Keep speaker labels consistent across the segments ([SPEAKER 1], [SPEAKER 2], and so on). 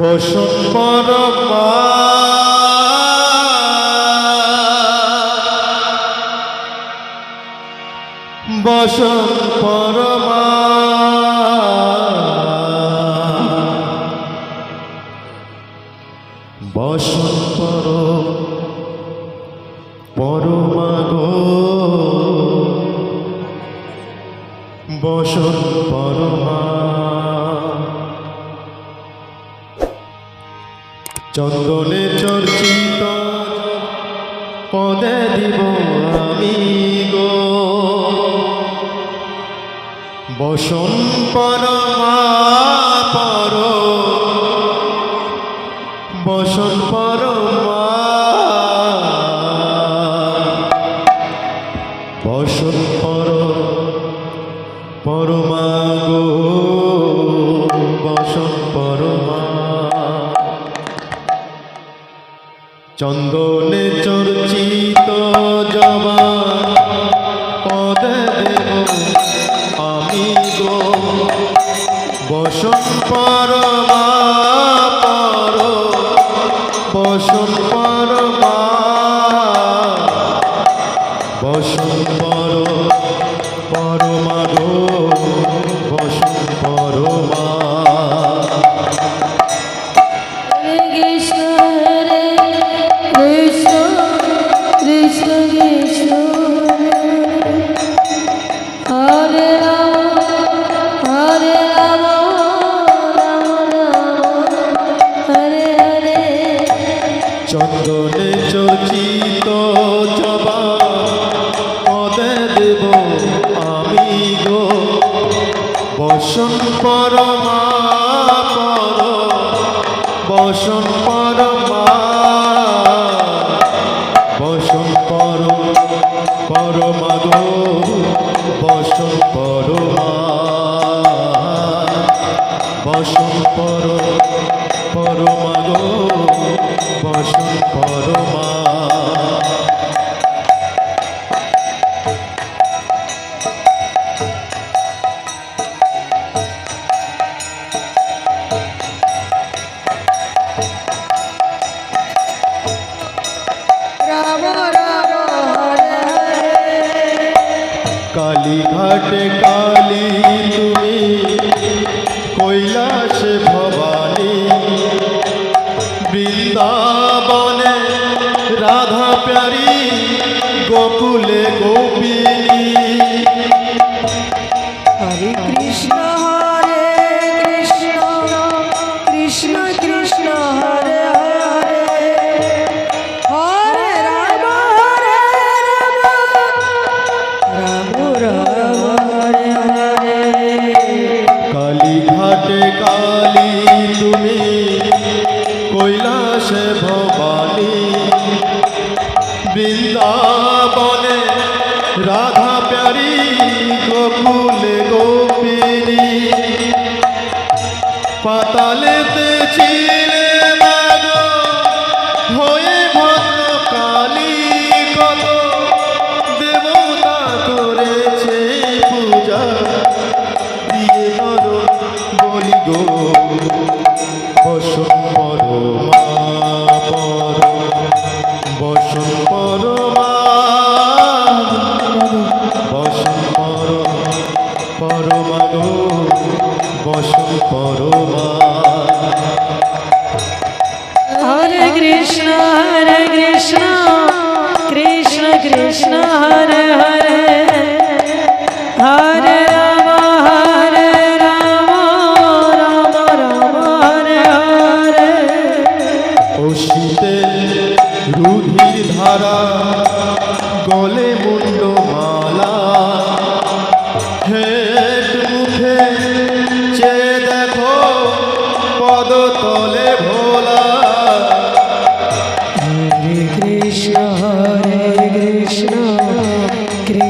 [SPEAKER 1] পোষণ পর বসন পরমা বসন পর পরমা গো চন্দনে চর্চিত পদে দিব আমি গো বসন পর বসন পর বসন পর চন্দনে চর্চিত জবা পদে দেব আমি গো বসন পরমা পর বসন পরমা বসন পর পরমা গো বসন পরমা বসন পর পরমা গো শাসন পরমা কালীঘাটে কালী তুমি কৈলাসে ভ কুলে গোপিনী
[SPEAKER 2] হরে কৃষ্ণ लेते কৃষ্ণ হরে হরে হরে রাম হরে রাম রাম রাম হরে হরে
[SPEAKER 1] ও শীতে রুধির ধারা গলে মুন্ড মালা হেট মুখে চে দেখো পদতলে ভোলা
[SPEAKER 2] হরে কৃষ্ণ হরে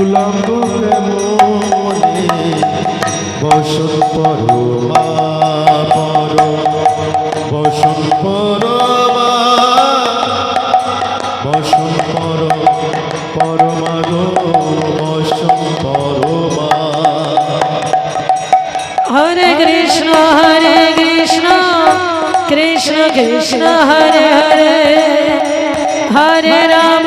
[SPEAKER 1] পুলক মনে বসন পর পর বসন পর বসন পর পরমাগ বসন পরমা
[SPEAKER 2] হরে কৃষ্ণ হরে কৃষ্ণ কৃষ্ণ কৃষ্ণ হরে হরে হরে রাম